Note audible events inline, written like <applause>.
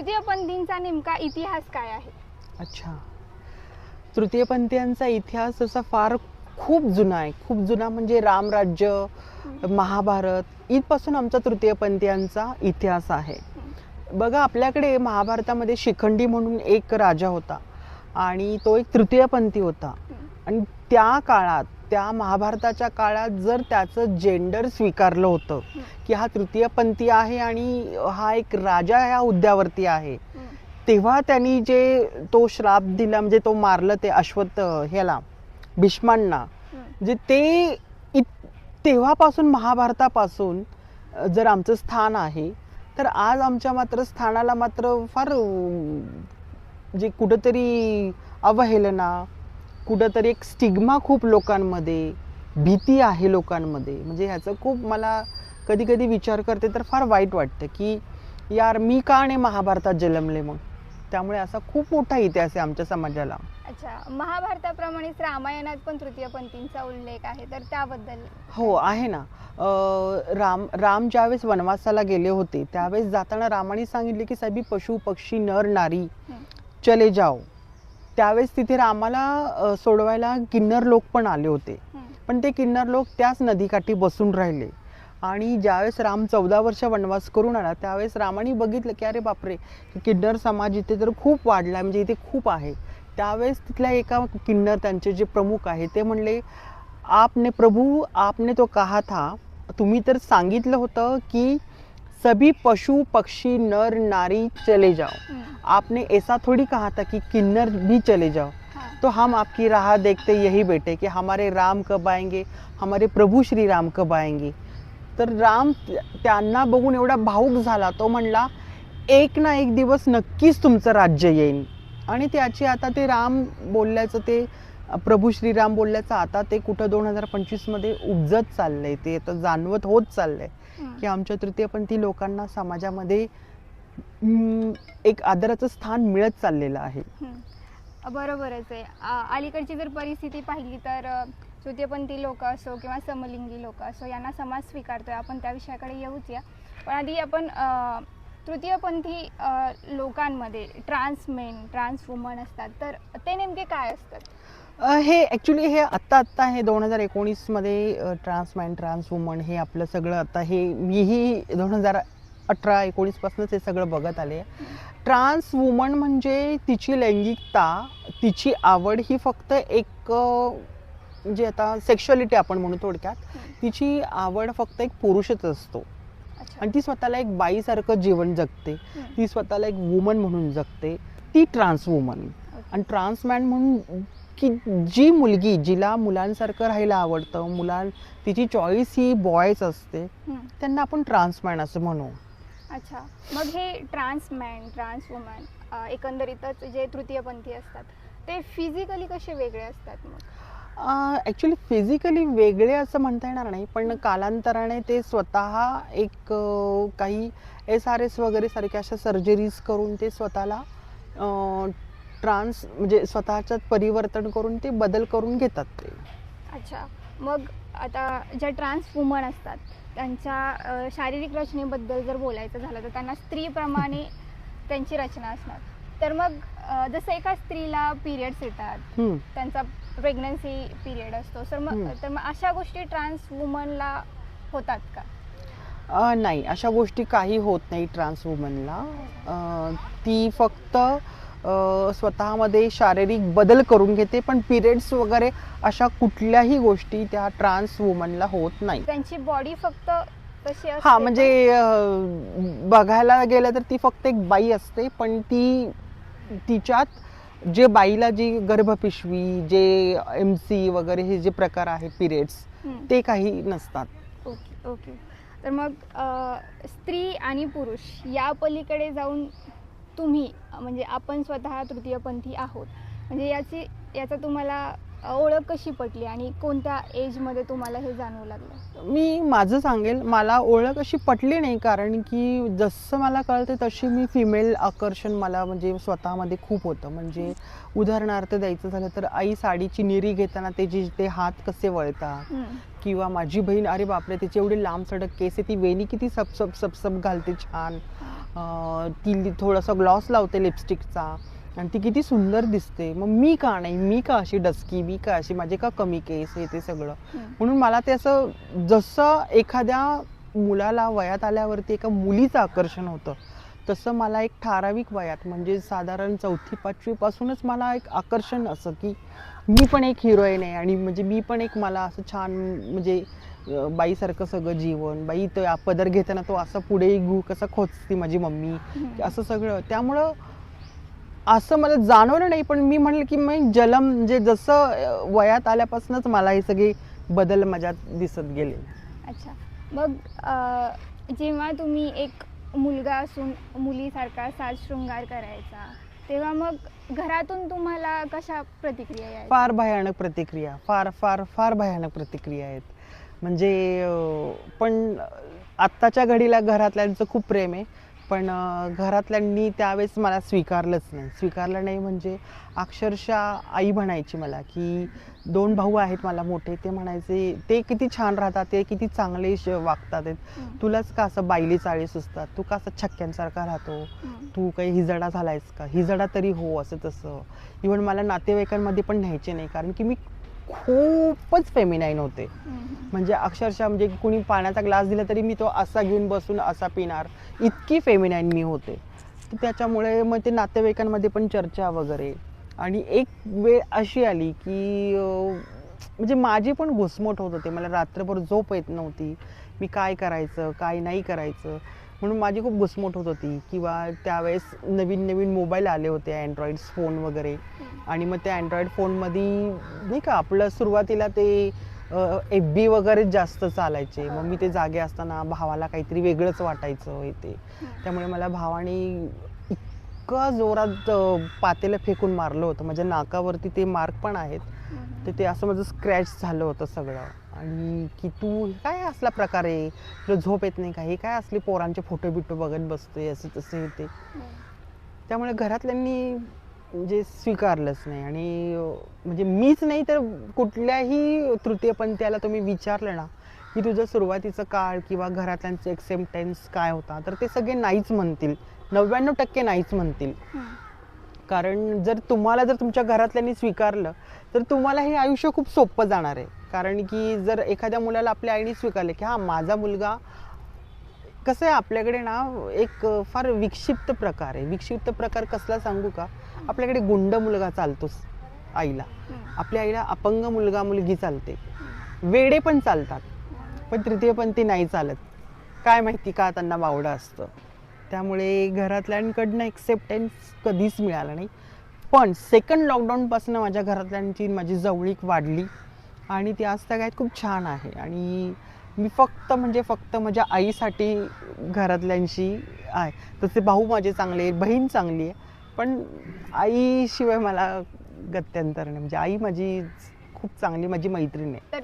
तृतीयपंथींचा नेमका इतिहास काय आहे? अच्छा. तृतीयपंथीयांचा इतिहास तसा फार खूप जुना आहे. खूप जुना म्हणजे रामराज्य महाभारत इथपासून आमचा तृतीयपंथीयांचा इतिहास आहे. बघा आपल्याकडे महाभारतामध्ये शिखंडी म्हणून एक राजा होता आणि तो एक तृतीयपंथी होता. आणि त्या काळात त्या महाभारताच्या काळात जर त्याचं जेंडर स्वीकारलं होतं की हा तृतीयपंथी आहे आणि हा एक राजा ह्या हुद्द्यावरती आहे तेव्हा त्यांनी जे तो श्राप दिला म्हणजे तो मारलं ते अश्वत्थ ह्याला भीष्मांना म्हणजे ते इत- तेव्हापासून महाभारतापासून जर आमचं स्थान आहे तर आज आमच्या मात्र स्थानाला मात्र फार जे कुठंतरी अवहेलना कुठंतरी एक स्टिग्मा खूप लोकांमध्ये भीती आहे लोकांमध्ये. म्हणजे ह्याचं खूप मला कधी कधी विचार करते तर फार वाईट वाटतं की यार मी का नाही महाभारतात जन्मले मग? त्यामुळे असा खूप मोठा इतिहास आहे आमच्या समाजाला. अच्छा महाभारताप्रमाणेच रामायणात पण तृतीयपंथींचा उल्लेख आहे तर त्याबद्दल? हो आहे ना. राम राम ज्यावेळेस वनवासाला गेले होते त्यावेळेस जाताना रामाने सांगितले की सभी पशु पक्षी नर नारी. चले जाओ. त्यावेळेस तिथे रामाला सोडवायला किन्नर लोक पण आले होते. पण ते किन्नर लोक त्याच नदीकाठी बसून राहिले. आणि ज्यावेळेस राम चौदा वर्ष वनवास करून आला त्यावेळेस रामाने बघितलं की अरे बापरे किन्नर समाज इथे तर खूप वाढला म्हणजे इथे खूप आहे. त्यावेळेस तिथल्या एका किन्नर त्यांचे जे प्रमुख आहे ते म्हणले आपने प्रभू आपने तो कहा था तुम्ही तर सांगितलं होतं की सभी पशु पक्षी नर नारी चले जाओ. आपने ऐसा थोड़ी कहा था कि किन्नर भी चले जाओ. तो हम आपकी राह देखते यही बैठे कि हमारे राम कब आएंगे हमारे प्रभू श्री राम कब आएंगे तर राम त्या- त्यांना बघून एवढा भाऊक झाला तो म्हणला एक ना एक दिवस नक्कीच तुमचं राज्य येईल आणि त्याची आता ते राम बोलल्याचं ते प्रभू श्रीराम बोलल्याचं आता ते कुठं दोन हजार पंचवीसमध्ये उपजत चाललंय ते आता जाणवत होत चाललंय. की आमच्या तृतीयपंथी लोकांना समाजामध्ये एक आदराचं स्थान मिळत चाललेलं आहे. बरोबरच आहे अलीकडची जर परिस्थिती पाहिली तर तृतीयपंथी लोक असो किंवा समलिंगी लोक असो यांना समाज स्वीकारतोय आपण त्या विषयाकडे येऊच या पण आधी आपण तृतीयपंथी लोकांमध्ये ट्रान्स मेन ट्रान्स वुमन असतात तर ते नेमके काय असतात? हे ॲक्च्युली हे आत्ता आत्ता हे दोन हजार एकोणीसमध्ये ट्रान्स मॅन ट्रान्स वुमन हे आपलं सगळं आता हे मीही दोन हजार अठरा एकोणीसपासूनच हे सगळं बघत आले. ट्रान्स वुमन म्हणजे तिची लैंगिकता तिची आवड ही फक्त एक म्हणजे आता सेक्शुअलिटी आपण म्हणू थोडक्यात तिची आवड फक्त एक पुरुषच असतो. आणि ती स्वतःला एक बाईसारखं जीवन जगते. ती स्वतःला एक वुमन म्हणून जगते ती ट्रान्स वुमन. आणि ट्रान्स मॅन म्हणून की जी मुलगी जिला मुलांसारखं राहायला आवडतं मुलां तिची चॉईस ही बॉयच असते. त्यांना आपण ट्रान्स मॅन असं म्हणू अच्छा मग हे ट्रान्स मॅन ट्रान्स वुमन एकंदरीतच जे तृतीयपंथी असतात ते फिजिकली कसे वेगळे असतात मग ॲक्च्युली फिजिकली वेगळे असं म्हणता येणार नाही पण कालांतराने ते स्वतः एक काही एस आर एस वगैरे सारख्या अशा सर्जरीज करून ते स्वतःला ट्रान्स म्हणजे स्वतःच्यात परिवर्तन करून ते बदल करून घेतात ते. अच्छा. मग आता ज्या ट्रान्स वुमन असतात त्यांच्या शारीरिक रचनेबद्दल जर बोलायचं झालं तर त्यांना स्त्रीप्रमाणे <laughs> त्यांची रचना असणार. तर मग जसं एका स्त्रीला पिरियड्स येतात. त्यांचा प्रेग्नन्सी पिरियड असतो. तर मग. तर मग अशा गोष्टी ट्रान्स वुमनला होतात का? अ, नाही. अशा गोष्टी काही होत नाही ट्रान्स वुमनला अ, ती फक्त अ, स्वतःमध्ये शारीरिक बदल करून घेते पण पिरियड्स वगैरे अशा कुठल्याही गोष्टी त्या ट्रान्स वुमनला होत नाही. त्यांची बॉडी फक्त तशी असते हा? म्हणजे अ, बघायला गेलं तर ती फक्त एक बाई असते पण ती तिच्यात जे बाईला जी गर्भपिशवी जे एम सी वगैरे हे जे प्रकार आहे पिरियड्स. ते काही नसतात. Okay okay. तर मग स्त्री आणि पुरुष या पलीकडे जाऊन तुम्ही म्हणजे आपण स्वतः तृतीयपंथी आहोत. म्हणजे याची याचा तुम्हाला ओळख कशी पटली आणि कोणत्या एजमध्ये तुम्हाला हे जाणवू लागलं? मी माझं सांगेल मला ओळख अशी पटली नाही कारण की जसं मला कळते तशी मी फिमेल आकर्षण मला म्हणजे स्वतःमध्ये खूप होतं. म्हणजे उदाहरणार्थ द्यायचं झालं तर आई साडीची निरी घेताना त्याची ते हात कसे वळतात. किंवा माझी बहीण अरे बापरे तिचे एवढे लांब सडक केस आहे ती वेणी किती सबसब सबसब घालते छान. ती थोडासा ग्लॉस लावते लिपस्टिकचा आणि ती किती सुंदर दिसते. मग मी का नाही? मी का अशी डस्की? मी का अशी? माझे का कमी केस? हे ते सगळं. म्हणून मला ते असं जसं एखाद्या मुलाला वयात आल्यावरती एका मुलीचं आकर्षण होतं तसं मला एक ठराविक वयात म्हणजे साधारण चौथी पाचवीपासूनच मला एक आकर्षण असं की मी पण एक हिरोईन आहे आणि म्हणजे मी पण एक मला असं छान म्हणजे बाईसारखं सगळं जीवन बाई तो पदर घेताना तो असं पुढे गु कसं खोचती माझी मम्मी. असं सगळं. त्यामुळं असं मला जाणवलं नाही पण मी म्हणलं की मी जलम म्हणजे जसं वयात आल्यापासूनच मला हे सगळे बदल माझ्यात दिसत गेले. अच्छा. मग जेव्हा तुम्ही एक मुलगा असून मुलीसारखा साज शृंगार करायचा तेव्हा मग घरातून तुम्हाला कशा प्रतिक्रिया फार भयानक प्रतिक्रिया फार फार फार भयानक प्रतिक्रिया आहेत. म्हणजे पण आत्ताच्या घडीला घरातल्यांचं खूप प्रेम आहे. पण घरातल्यांनी त्यावेळेस मला स्वीकारलंच नाही. स्वीकारलं नाही म्हणजे अक्षरशः आई म्हणायची मला की दोन भाऊ आहेत मला मोठे. ते म्हणायचे ते किती छान राहतात ते किती चांगले श- वागतात. तुलाच का असं बायली चाळी सुचतात? तू का असं छक्क्यांसारखा राहतो. तू काही हिजडा झालायस का? हिजडा तरी हो असं तसं. इवन मला नातेवाईकांमध्ये पण न्यायचे नाही कारण की मी खूपच फेमिनाईन होते. म्हणजे अक्षरशः म्हणजे कुणी पाण्याचा ग्लास दिला तरी मी तो असा घेऊन बसून असा पिणार. इतकी फेमिनाईन मी होते. तर त्याच्यामुळे मग ते नातेवाईकांमध्ये पण चर्चा वगैरे. आणि एक वेळ अशी आली की म्हणजे माझी पण घुसमट होत होते. मला रात्रभर झोप येत नव्हती. मी काय करायचं काय नाही करायचं. म्हणून माझी खूप घुसमट होत होती. किंवा त्यावेळेस नवीन नवीन मोबाईल आले होते अँड्रॉइड फोन वगैरे. आणि मग त्या अँड्रॉइड फोनमध्ये नाही का आपलं सुरुवातीला ते एफ बी वगैरे जास्त चालायचे. मग मी ते जागे असताना भावाला काहीतरी वेगळंच वाटायचं हे ते. त्यामुळे मला भावाने इतकं जोरात पातेलं फेकून मारलं होतं. माझ्या नाकावरती ते मार्क पण आहेत. तर ते असं माझं स्क्रॅच झालं होतं सगळं. आणि की तू काय असला प्रकार आहे? तुला झोप येत नाही का? हे काय असले पोरांचे फोटो बिटो बघत बसतोय असं तसं ते. त्यामुळे घरातल्यांनी म्हणजे स्वीकारलंच नाही. आणि म्हणजे मीच नाही तर कुठल्याही तृतीयपंथीयाला तुम्ही विचारलं ना की तुझं सुरुवातीचं काळ किंवा घरातल्यांचं एक्सेप्टन्स काय होता? तर ते सगळे नाहीच म्हणतील. नव्याण्णव टक्के नाहीच म्हणतील. कारण जर तुम्हाला जर तुमच्या घरातल्यांनी स्वीकारलं तर तुम्हाला हे आयुष्य खूप सोपं जाणार आहे. कारण की जर एखाद्या मुलाला आपल्या आईने स्वीकारलं की हा माझा मुलगा कसं आहे आपल्याकडे ना एक फार विक्षिप्त प्रकार आहे. विक्षिप्त प्रकार कसला सांगू का? आपल्याकडे गुंड मुलगा चालतोच आईला. आपल्या आईला अपंग मुलगा मुलगी चालते. वेडे पण चालतात पण तृतीयपंथी नाही चालत. काय माहिती का त्यांना बावडं असतं? त्यामुळे घरातल्यांकडनं एक्सेप्टन्स कधीच मिळालं नाही. पण सेकंड लॉकडाऊनपासून माझ्या घरातल्यांची माझी जवळीक वाढली आणि ती आज काय खूप छान आहे. आणि मी फक्त म्हणजे फक्त माझ्या आईसाठी घरातल्यांशी आहे. तसे भाऊ माझे चांगले बहीण चांगली आहे. पण आईशिवाय मला गत्यंतर नाही. म्हणजे आई माझी खूप चांगली माझी मैत्रीण आहे.